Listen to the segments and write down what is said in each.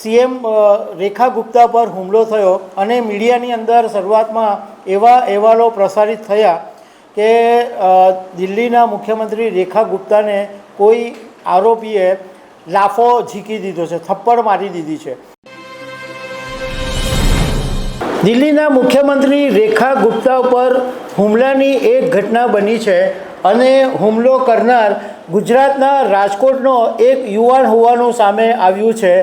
CM રેખા ગુપ્તા પર હુમલો થયો અને મીડિયાની અંદર શરૂઆતમાં એવા અહેવાલો પ્રસારિત થયા કે દિલ્હીના મુખ્યમંત્રી રેખા ગુપ્તાને કોઈ આરોપીએ લાફો ઝીકી દીધો છે, થપ્પડ મારી દીધી છે. દિલ્હીના મુખ્યમંત્રી રેખા ગુપ્તા ઉપર હુમલાની એક ઘટના બની છે અને હુમલો કરનાર ગુજરાતના રાજકોટનો એક યુવાન હોવાનું સામે આવ્યું છે.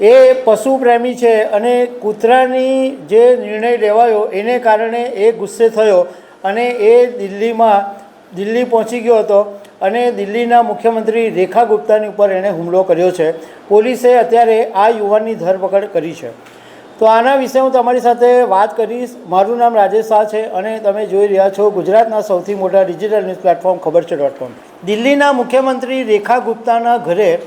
એ પશુ પ્રેમી છે અને કૂતરાની જે નિર્ણય લેવાયો એને કારણે એ ગુસ્સે થયો અને એ દિલ્હીમાં, દિલ્હી પહોંચી ગયો હતો અને દિલ્હીના મુખ્યમંત્રી રેખા ગુપ્તાની ઉપર એણે હુમલો કર્યો છે. પોલીસે અત્યારે આ યુવાનની ધરપકડ કરી છે. તો આના વિશે હું તમારી સાથે વાત કરીશ. મારું નામ રાજેશ શાહ છે અને તમે જોઈ રહ્યા છો ગુજરાતના સૌથી મોટા ડિજિટલ ન્યૂઝ પ્લેટફોર્મ ખબર છે ડોટ કોમ. દિલ્હીના મુખ્યમંત્રી રેખા ગુપ્તાના ઘરે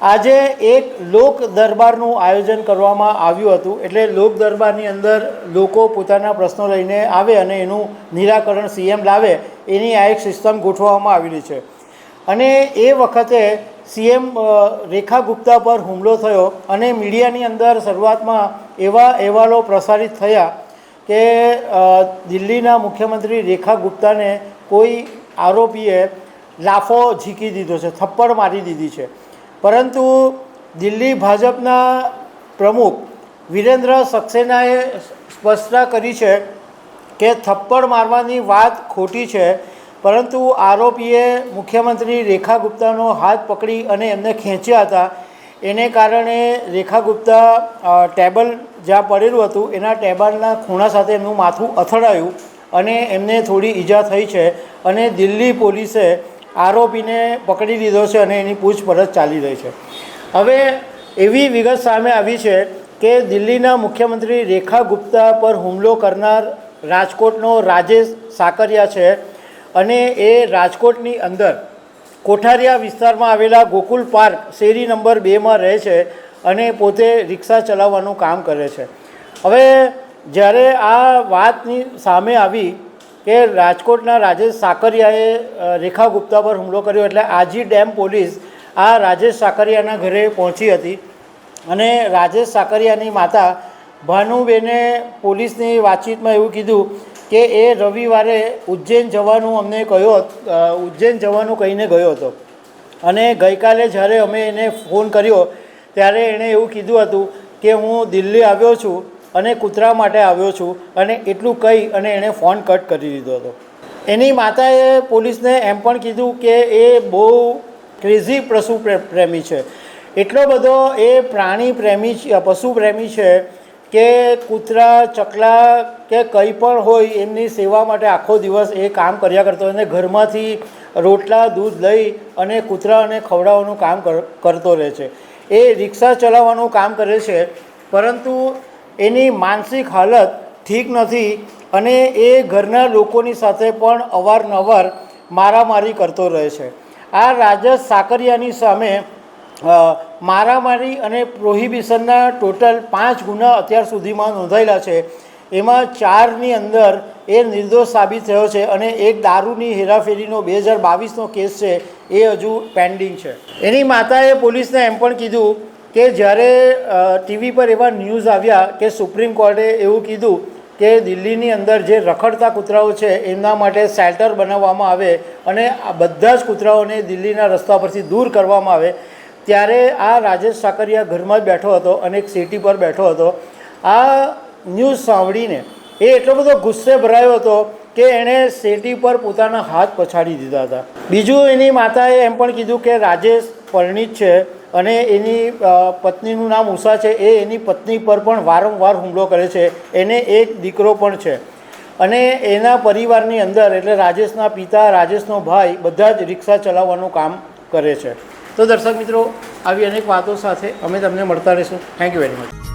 આજે એક લોક દરબારનું આયોજન કરવામાં આવ્યું હતું. એટલે લોક દરબારની અંદર લોકો પોતાના પ્રશ્નો લઈને આવે અને એનું નિરાકરણ સીએમ લાવે એની આ એક સિસ્ટમ ગોઠવવામાં આવેલી છે. અને એ વખતે સીએમ રેખા ગુપ્તા પર હુમલો થયો અને મીડિયાની અંદર શરૂઆતમાં એવા અહેવાલો પ્રસારિત થયા કે દિલ્હીના મુખ્યમંત્રી રેખા ગુપ્તાને કોઈ આરોપીએ લાફો ઝીકી દીધો છે, થપ્પડ મારી દીધી છે. પરંતુ દિલ્હી ભાજપના પ્રમુખ વિરેન્દ્ર સક્સેનાએ સ્પષ્ટતા કરી છે કે થપ્પડ મારવાની વાત ખોટી છે, પરંતુ આરોપીએ મુખ્યમંત્રી રેખા ગુપ્તાનો હાથ પકડી અને એમને ખેંચ્યા હતા. એને કારણે રેખા ગુપ્તા ટેબલ જ્યાં પડેલું હતું, એના ટેબલના ખૂણા સાથે એમનું માથું અથડાયું અને એમને થોડી ઈજા થઈ છે અને દિલ્હી પોલીસે આરોપીને પકડી લીધો છે અને એની પૂછપરછ ચાલી રહી છે. હવે એવી વિગત સામે આવી છે કે દિલ્હીના મુખ્યમંત્રી રેખા ગુપ્તા પર હુમલો કરનાર રાજકોટનો રાજેશ સાકરિયા છે અને એ રાજકોટની અંદર કોઠારિયા વિસ્તારમાં આવેલા ગોકુલ પાર્ક શેરી નંબર બેમાં રહે છે અને પોતે રિક્ષા ચલાવવાનું કામ કરે છે. હવે જ્યારે આ વાતની સામે આવી કે રાજકોટના રાજેશ સાકરિયાએ રેખા ગુપ્તા પર હુમલો કર્યો એટલે આજી ડેમ પોલીસ આ રાજેશ સાકરિયાના ઘરે પહોંચી હતી. અને રાજેશ સાકરિયાની માતા ભાનુબેને પોલીસની વાતચીતમાં એવું કીધું કે એ રવિવારે ઉજ્જૈન જવાનું અમને કહ્યો ઉજ્જૈન જવાનું કહીને ગયો હતો. અને ગઈકાલે જ્યારે અમે એને ફોન કર્યો, ત્યારે એણે એવું કીધું હતું કે હું દિલ્હી આવ્યો છું અને કૂતરા માટે આવ્યો છું અને એટલું કહી અને એણે ફોન કટ કરી દીધો હતો. એની માતાએ પોલીસને એમ પણ કીધું કે એ બહુ ક્રેઝી પશુ પ્રે- પ્રેમી છે. એટલો બધો એ પ્રાણી પ્રેમી પશુ પ્રેમી છે કે કૂતરા, ચકલા કે કંઈ પણ હોય એમની સેવા માટે આખો દિવસ એ કામ કર્યા કરતો અને ઘરમાંથી રોટલા, દૂધ લઈ અને કૂતરાઓને ખવડાવવાનું કામ કર- કરતો રહે છે. એ રિક્ષા ચલાવવાનું કામ કરે છે, પરંતુ એની માનસિક હાલત ઠીક નથી અને એ ઘરના લોકોની સાથે પણ અવારનવાર મારામારી કરતો રહે છે. આ રાજેશ સાકરિયાની સામે મારામારી અને પ્રોહિબિશનના ટોટલ પાંચ ગુના અત્યાર સુધીમાં નોંધાયેલા છે. એમાં ચારની અંદર એ નિર્દોષ સાબિત થયો છે અને એક દારૂની હેરાફેરીનો બે હજાર બાવીસનો કેસ છે, એ હજુ પેન્ડિંગ છે. એની માતાએ પોલીસને એમ પણ કીધું કે જ્યારે ટીવી પર એવા ન્યૂઝ આવ્યા કે સુપ્રીમ કોર્ટે એવું કીધું કે દિલ્હીની અંદર જે રખડતા કૂતરાઓ છે, એમના માટે શેલ્ટર બનાવવામાં આવે અને આ બધા જ કૂતરાઓને દિલ્હીના રસ્તા પરથી દૂર કરવામાં આવે, ત્યારે આ રાજેશ સાકરિયા ઘરમાં જ બેઠો હતો અને એક સીટી પર બેઠો હતો. આ ન્યૂઝ સાંભળીને એ એટલો બધો ગુસ્સે ભરાયો હતો કે એણે સેટી પર પોતાના હાથ પછાડી દીધા હતા. બીજું એની માતાએ એમ પણ કીધું કે રાજેશ પરણિત છે અને એની પત્નીનું નામ ઉષા છે, એ એની પત્ની પર પણ વારંવાર હુમલો કરે છે. એને એક દીકરો પણ છે. અને એના પરિવારની અંદર, એટલે રાજેશના પિતા, રાજેશનો ભાઈ, બધા જ રિક્ષા ચલાવવાનું કામ કરે છે. તો દર્શક મિત્રો, આવી અનેક વાતો સાથે અમે તમને મળતા રહીશું. Thank you very much